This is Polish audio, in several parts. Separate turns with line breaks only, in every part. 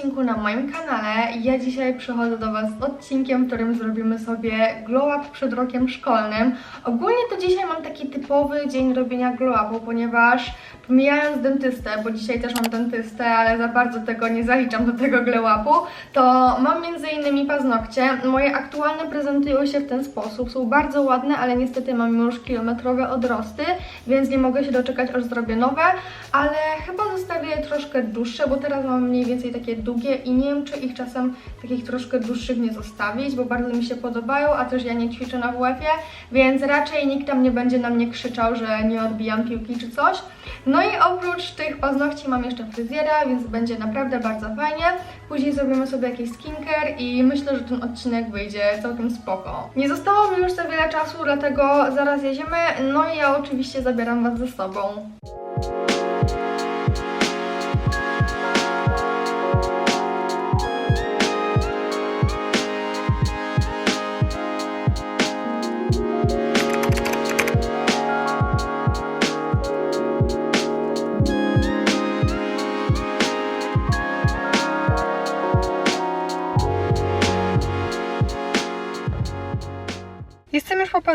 odcinku na moim kanale. Ja dzisiaj przychodzę do Was z odcinkiem, w którym zrobimy sobie glow up przed rokiem szkolnym. Ogólnie to dzisiaj mam taki typowy dzień robienia glow upu, ponieważ pomijając dentystę, bo dzisiaj też mam dentystę, ale za bardzo tego nie zaliczam do tego glow upu, to mam między innymi paznokcie. Moje aktualne prezentują się w ten sposób. Są bardzo ładne, ale niestety mam już kilometrowe odrosty, więc nie mogę się doczekać, aż zrobię nowe, ale chyba zostawię je troszkę dłuższe, bo teraz mam mniej więcej takie długie i nie wiem, czy ich czasem takich troszkę dłuższych nie zostawić, bo bardzo mi się podobają, a też ja nie ćwiczę na WF-ie, więc raczej nikt tam nie będzie na mnie krzyczał, że nie odbijam piłki czy coś. No i oprócz tych paznokci mam jeszcze fryzjera, więc będzie naprawdę bardzo fajnie. Później zrobimy sobie jakiś skincare i myślę, że ten odcinek wyjdzie całkiem spoko. Nie zostało mi już za wiele czasu, dlatego zaraz jedziemy, no i ja oczywiście zabieram Was ze sobą.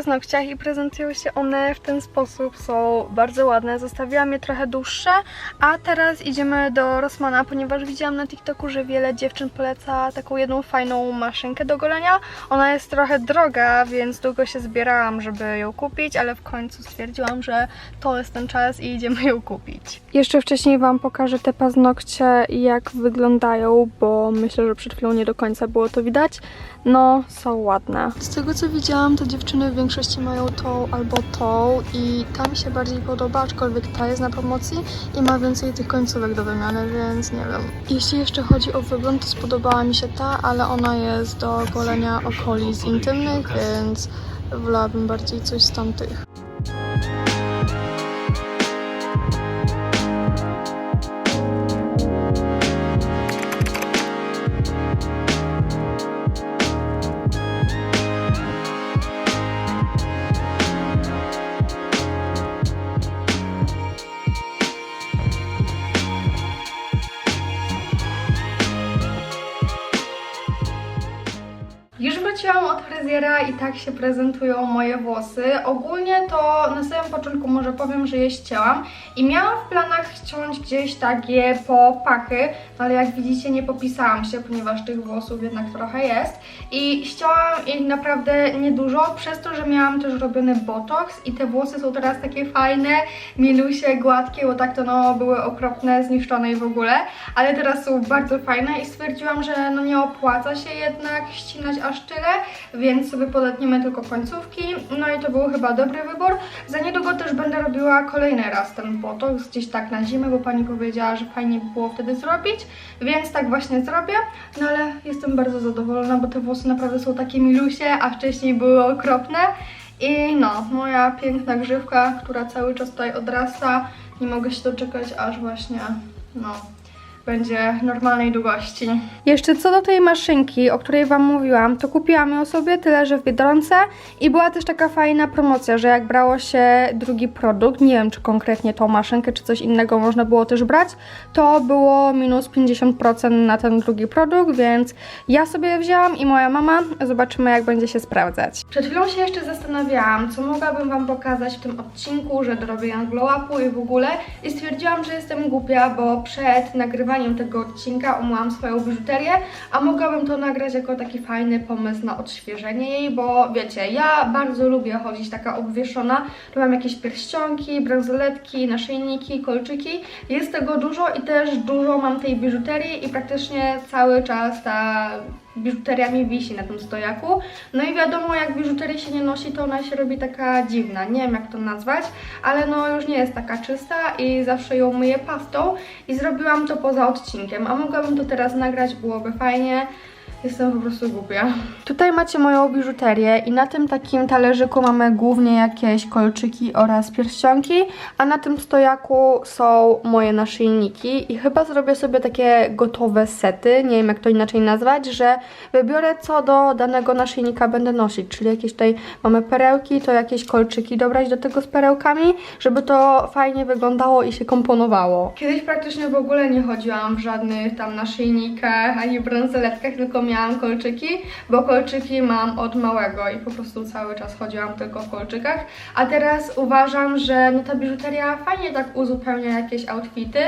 Paznokciach i prezentują się one w ten sposób, są bardzo ładne. Zostawiłam je trochę dłuższe, a teraz idziemy do Rossmana, ponieważ widziałam na TikToku, że wiele dziewczyn poleca taką jedną fajną maszynkę do golenia. Ona jest trochę droga, więc długo się zbierałam, żeby ją kupić, ale w końcu stwierdziłam, że to jest ten czas i idziemy ją kupić. Jeszcze wcześniej Wam pokażę te paznokcie, jak wyglądają, bo myślę, że przed chwilą nie do końca było to widać. No, są ładne. Z tego co widziałam, to dziewczyny w większości mają tą albo tą i ta mi się bardziej podoba, aczkolwiek ta jest na promocji i ma więcej tych końcówek do wymiany, więc nie wiem. Jeśli jeszcze chodzi o wygląd, to spodobała mi się ta, ale ona jest do golenia okolic intymnych, więc wolałabym bardziej coś z tamtych. I tak się prezentują moje włosy. Ogólnie to na samym początku może powiem, że je ścięłam i miałam w planach ściąć gdzieś takie po pachy, no ale jak widzicie nie popisałam się, ponieważ tych włosów jednak trochę jest i ścięłam ich naprawdę niedużo, przez to, że miałam też robiony botox i te włosy są teraz takie fajne, milusie, gładkie, bo tak to no były okropne, zniszczone i w ogóle, ale teraz są bardzo fajne i stwierdziłam, że no nie opłaca się jednak ścinać aż tyle, więc sobie podetniemy tylko końcówki. No i to był chyba dobry wybór. Za niedługo też będę robiła kolejny raz ten botox, gdzieś tak na zimę, bo pani powiedziała, że fajnie by było wtedy zrobić, więc tak właśnie zrobię. No ale jestem bardzo zadowolona, bo te włosy naprawdę są takie milusie, a wcześniej były okropne. I no, moja piękna grzywka, która cały czas tutaj odrasta. Nie mogę się doczekać, aż właśnie, no, będzie normalnej długości. Jeszcze co do tej maszynki, o której Wam mówiłam, to kupiłam ją sobie, tyle że w Biedronce i była też taka fajna promocja, że jak brało się drugi produkt, nie wiem czy konkretnie tą maszynkę, czy coś innego można było też brać, to było minus 50% na ten drugi produkt, więc ja sobie wzięłam i moja mama. Zobaczymy jak będzie się sprawdzać. Przed chwilą się jeszcze zastanawiałam, co mogłabym Wam pokazać w tym odcinku, że dorobię glow upu i w ogóle i stwierdziłam, że jestem głupia, bo przed nagrywaniem tego odcinka umyłam swoją biżuterię, a mogłabym to nagrać jako taki fajny pomysł na odświeżenie jej, bo wiecie, ja bardzo lubię chodzić taka obwieszona, tu mam jakieś pierścionki, bransoletki, naszyjniki, kolczyki, jest tego dużo i też dużo mam tej biżuterii i praktycznie cały czas ta biżuteria mi wisi na tym stojaku. No i wiadomo, jak biżuterię się nie nosi, to ona się robi taka dziwna. Nie wiem, jak to nazwać, ale no już nie jest taka czysta i zawsze ją myję pastą i zrobiłam to poza odcinkiem. A mogłabym to teraz nagrać, byłoby fajnie. Jestem po prostu głupia. Tutaj macie moją biżuterię i na tym takim talerzyku mamy głównie jakieś kolczyki oraz pierścionki, a na tym stojaku są moje naszyjniki i chyba zrobię sobie takie gotowe sety, nie wiem jak to inaczej nazwać, że wybiorę co do danego naszyjnika będę nosić, czyli jakieś tutaj mamy perełki, to jakieś kolczyki dobrać do tego z perełkami, żeby to fajnie wyglądało i się komponowało. Kiedyś praktycznie w ogóle nie chodziłam w żadnych tam naszyjnikach ani bransoletkach, tylko miałam kolczyki, bo kolczyki mam od małego i po prostu cały czas chodziłam tylko w kolczykach. A teraz uważam, że no ta biżuteria fajnie tak uzupełnia jakieś outfity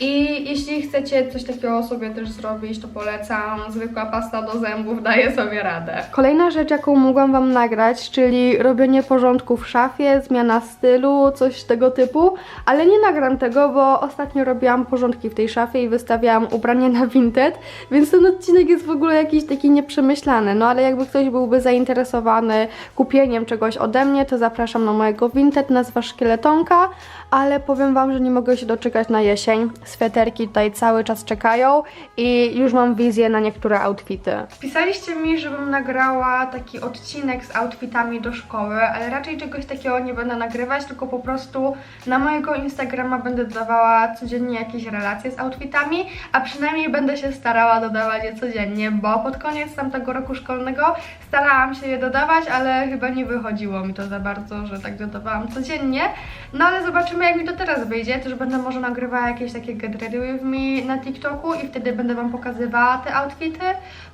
i jeśli chcecie coś takiego sobie też zrobić, to polecam. Zwykła pasta do zębów daje sobie radę. Kolejna rzecz, jaką mogłam Wam nagrać, czyli robienie porządku w szafie, zmiana stylu, coś tego typu, ale nie nagram tego, bo ostatnio robiłam porządki w tej szafie i wystawiałam ubrania na Vinted, więc ten odcinek jest w ogóle jakiś taki nieprzemyślany. No ale jakby ktoś byłby zainteresowany kupieniem czegoś ode mnie, to zapraszam na mojego Vinted, nazwa Szkieletonka, ale powiem Wam, że nie mogę się doczekać na jesień. Sweterki tutaj cały czas czekają i już mam wizję na niektóre outfity. Pisaliście mi, żebym nagrała taki odcinek z outfitami do szkoły, ale raczej czegoś takiego nie będę nagrywać, tylko po prostu na mojego Instagrama będę dodawała codziennie jakieś relacje z outfitami, a przynajmniej będę się starała dodawać je codziennie, bo pod koniec tamtego roku szkolnego starałam się je dodawać, ale chyba nie wychodziło mi to za bardzo, że tak dodawałam codziennie. No ale zobaczymy jak mi to teraz wyjdzie, też będę może nagrywała jakieś takie get ready with me na TikToku i wtedy będę Wam pokazywała te outfity,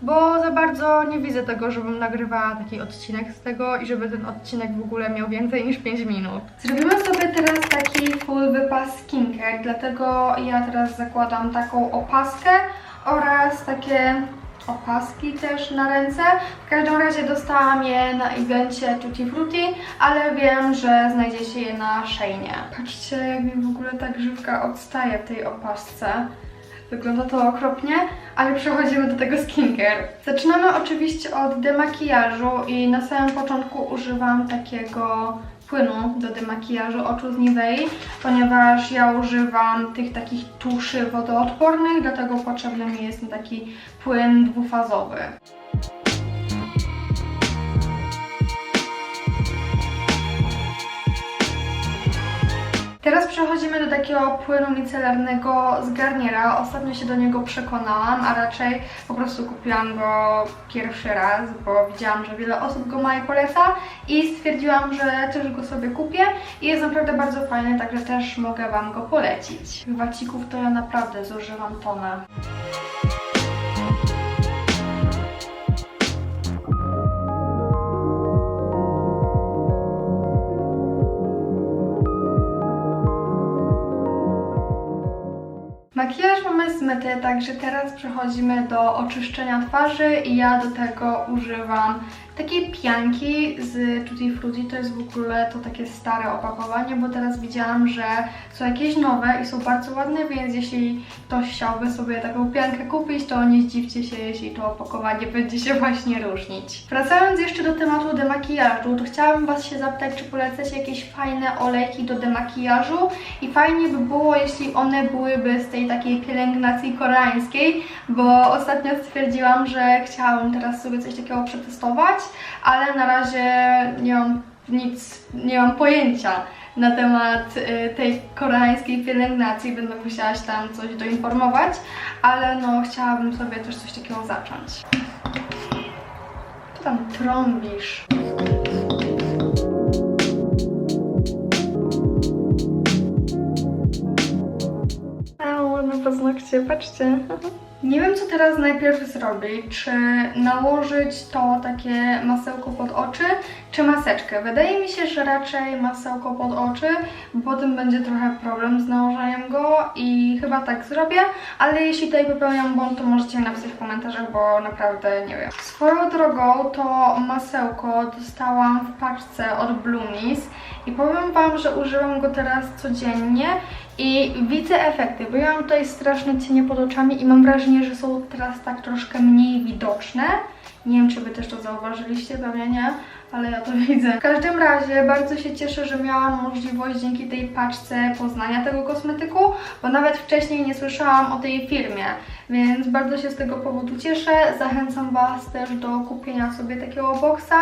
bo za bardzo nie widzę tego, żebym nagrywała taki odcinek z tego i żeby ten odcinek w ogóle miał więcej niż 5 minut. Zrobimy sobie teraz taki full wypas skincare, dlatego ja teraz zakładam taką opaskę oraz takie opaski też na ręce. W każdym razie dostałam je na evencie Tutti Frutti, ale wiem, że znajdzie się je na Sheinie. Patrzcie, jak mi w ogóle ta grzywka odstaje w tej opasce. Wygląda to okropnie, ale przechodzimy do tego skincare. Zaczynamy oczywiście od demakijażu i na samym początku używam takiego płynu do demakijażu oczu z Nivei, ponieważ ja używam tych takich tuszy wodoodpornych, dlatego potrzebny mi jest taki płyn dwufazowy. Teraz przechodzimy do takiego płynu micelarnego z Garniera. Ostatnio się do niego przekonałam, a raczej po prostu kupiłam go pierwszy raz, bo widziałam, że wiele osób go ma i poleca i stwierdziłam, że też go sobie kupię i jest naprawdę bardzo fajny, także też mogę Wam go polecić. Wacików to ja naprawdę zużywam tonę. Zmyty, także teraz przechodzimy do oczyszczenia twarzy i ja do tego używam takiej pianki z Tutti Frutti. To jest w ogóle to takie stare opakowanie, bo teraz widziałam, że są jakieś nowe i są bardzo ładne, więc jeśli ktoś chciałby sobie taką piankę kupić, to nie zdziwcie się, jeśli to opakowanie będzie się właśnie różnić. Wracając jeszcze do tematu demakijażu, to chciałabym Was się zapytać, czy polecacie jakieś fajne olejki do demakijażu i fajnie by było, jeśli one byłyby z tej takiej pielęgnacji koreańskiej, bo ostatnio stwierdziłam, że chciałabym teraz sobie coś takiego przetestować, ale na razie nie mam nic, nie mam pojęcia na temat y, tej koreańskiej pielęgnacji, będę musiała się tam coś doinformować, ale no chciałabym sobie też coś takiego zacząć. Co tam trąbisz? Paznokcie, patrzcie. Nie wiem, co teraz najpierw zrobić. Czy nałożyć to takie masełko pod oczy, czy maseczkę. Wydaje mi się, że raczej masełko pod oczy, bo potem będzie trochę problem z nałożeniem go i chyba tak zrobię, ale jeśli tutaj popełniam błąd, to możecie mi napisać w komentarzach, bo naprawdę nie wiem. Swoją drogą to masełko dostałam w paczce od Bloomies i powiem Wam, że używam go teraz codziennie i widzę efekty, bo ja mam tutaj straszne cienie pod oczami i mam wrażenie, że są teraz tak troszkę mniej widoczne. Nie wiem, czy Wy też to zauważyliście, pewnie nie, ale ja to widzę. W każdym razie bardzo się cieszę, że miałam możliwość dzięki tej paczce poznania tego kosmetyku, bo nawet wcześniej nie słyszałam o tej firmie, więc bardzo się z tego powodu cieszę. Zachęcam Was też do kupienia sobie takiego boksa.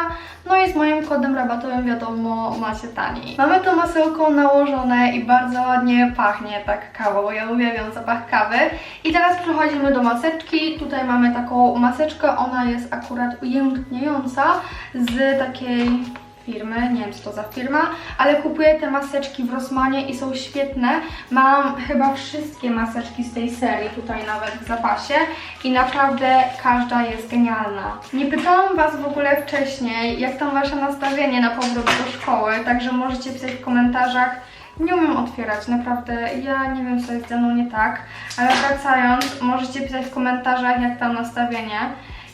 No i z moim kodem rabatowym wiadomo macie taniej. Mamy to masełko nałożone i bardzo ładnie pachnie tak kawą. Ja uwielbiam zapach kawy. I teraz przechodzimy do maseczki. Tutaj mamy taką maseczkę, ona jest akurat ujętniejąca z takiej firmy, nie wiem co to za firma, ale kupuję te maseczki w Rossmanie i są świetne. Mam chyba wszystkie maseczki z tej serii tutaj nawet w zapasie i naprawdę każda jest genialna. Nie pytałam Was w ogóle wcześniej, jak tam Wasze nastawienie na powrót do szkoły, także możecie pisać w komentarzach. Nie umiem otwierać, naprawdę. Ja nie wiem, co jest ze mną nie tak, ale wracając, możecie pisać w komentarzach, jak tam nastawienie.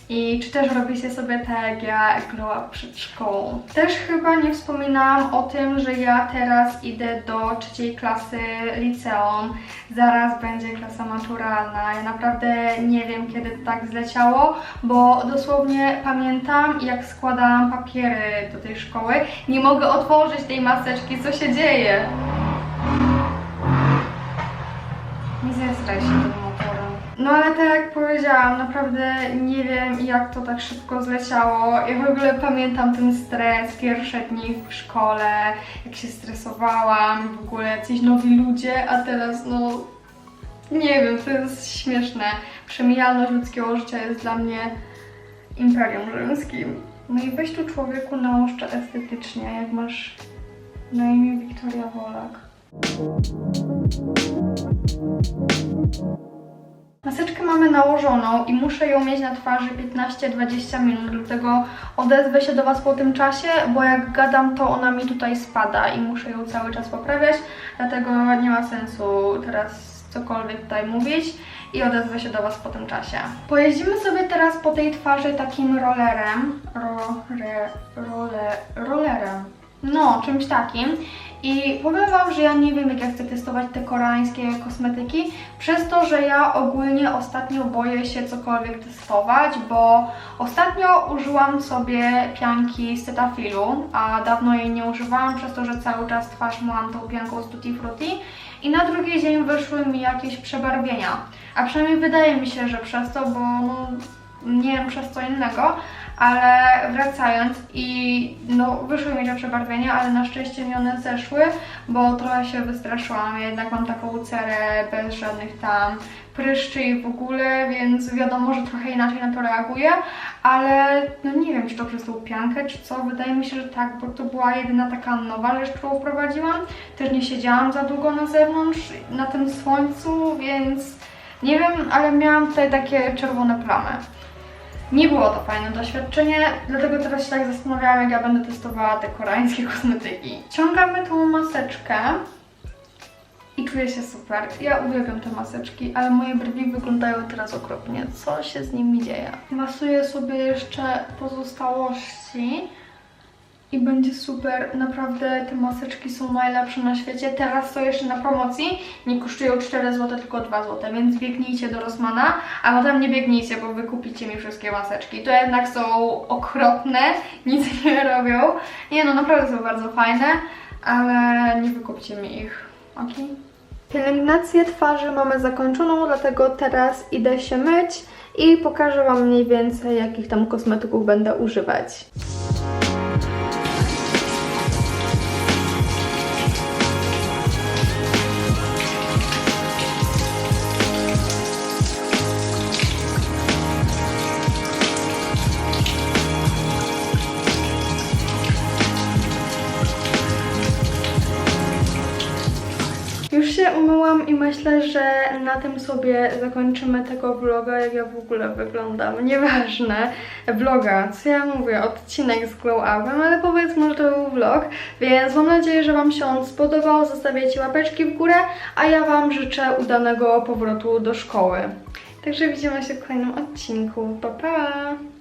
I czy też robicie sobie tak jak ja glow up przed szkołą. Też chyba nie wspominałam o tym, że ja teraz idę do trzeciej klasy liceum. Zaraz będzie klasa maturalna. Ja naprawdę nie wiem kiedy to tak zleciało, bo dosłownie pamiętam jak składałam papiery do tej szkoły. Nie mogę otworzyć tej maseczki, co się dzieje? Nie zestraj się. No ale tak jak powiedziałam, naprawdę nie wiem jak to tak szybko zleciało. Ja w ogóle pamiętam ten stres, pierwsze dni w szkole, jak się stresowałam, w ogóle jacyś nowi ludzie, a teraz no nie wiem, to jest śmieszne. Przemijalność ludzkiego życia jest dla mnie imperium rzymskim. No i weź tu człowieku naoszcza estetycznie, jak masz na imię Wiktoria Wolak. Maseczkę mamy nałożoną i muszę ją mieć na twarzy 15-20 minut, dlatego odezwę się do Was po tym czasie, bo jak gadam, to ona mi tutaj spada i muszę ją cały czas poprawiać, dlatego nie ma sensu teraz cokolwiek tutaj mówić i odezwę się do Was po tym czasie. Pojeździmy sobie teraz po tej twarzy takim rollerem, ro, re, role, rollerem, no, czymś takim. I powiem Wam, że ja nie wiem, jak ja chcę testować te koreańskie kosmetyki, przez to, że ja ogólnie ostatnio boję się cokolwiek testować, bo ostatnio użyłam sobie pianki z Cetafilu, a dawno jej nie używałam, przez to, że cały czas twarz myłam tą pianką z Tutti Frutti i na drugi dzień wyszły mi jakieś przebarwienia. A przynajmniej wydaje mi się, że przez to, bo no, nie wiem przez co innego, ale wracając i no wyszły mi te przebarwienia, ale na szczęście mi one zeszły, bo trochę się wystraszyłam, ja jednak mam taką cerę bez żadnych tam pryszczy i w ogóle, więc wiadomo, że trochę inaczej na to reaguję, ale no nie wiem, czy to przez tą piankę, czy co, wydaje mi się, że tak, bo to była jedyna taka nowa rzecz, którą wprowadziłam, też nie siedziałam za długo na zewnątrz, na tym słońcu, więc nie wiem, ale miałam tutaj takie czerwone plamy. Nie było to fajne doświadczenie, dlatego teraz się tak zastanawiałam, jak ja będę testowała te koreańskie kosmetyki. Ciągamy tą maseczkę i czuję się super. Ja uwielbiam te maseczki, ale moje brwi wyglądają teraz okropnie. Co się z nimi dzieje? Masuję sobie jeszcze pozostałości i będzie super. Naprawdę te maseczki są najlepsze na świecie. Teraz są jeszcze na promocji. Nie kosztują 4 zł, tylko 2 zł, więc biegnijcie do Rossmana, a potem nie biegnijcie, bo wy kupicie mi wszystkie maseczki. To jednak są okropne, nic nie robią. Nie no, naprawdę są bardzo fajne, ale nie wykupcie mi ich. Ok? Pielęgnację twarzy mamy zakończoną, dlatego teraz idę się myć i pokażę Wam mniej więcej, jakich tam kosmetyków będę używać. Się umyłam i myślę, że na tym sobie zakończymy tego vloga, jak ja w ogóle wyglądam. Nieważne, vloga, co ja mówię, odcinek z Glow Upem, ale powiedzmy, że to był vlog, więc mam nadzieję, że Wam się on spodobał. Zostawiajcie łapeczki w górę, a ja Wam życzę udanego powrotu do szkoły. Także widzimy się w kolejnym odcinku. Pa, pa!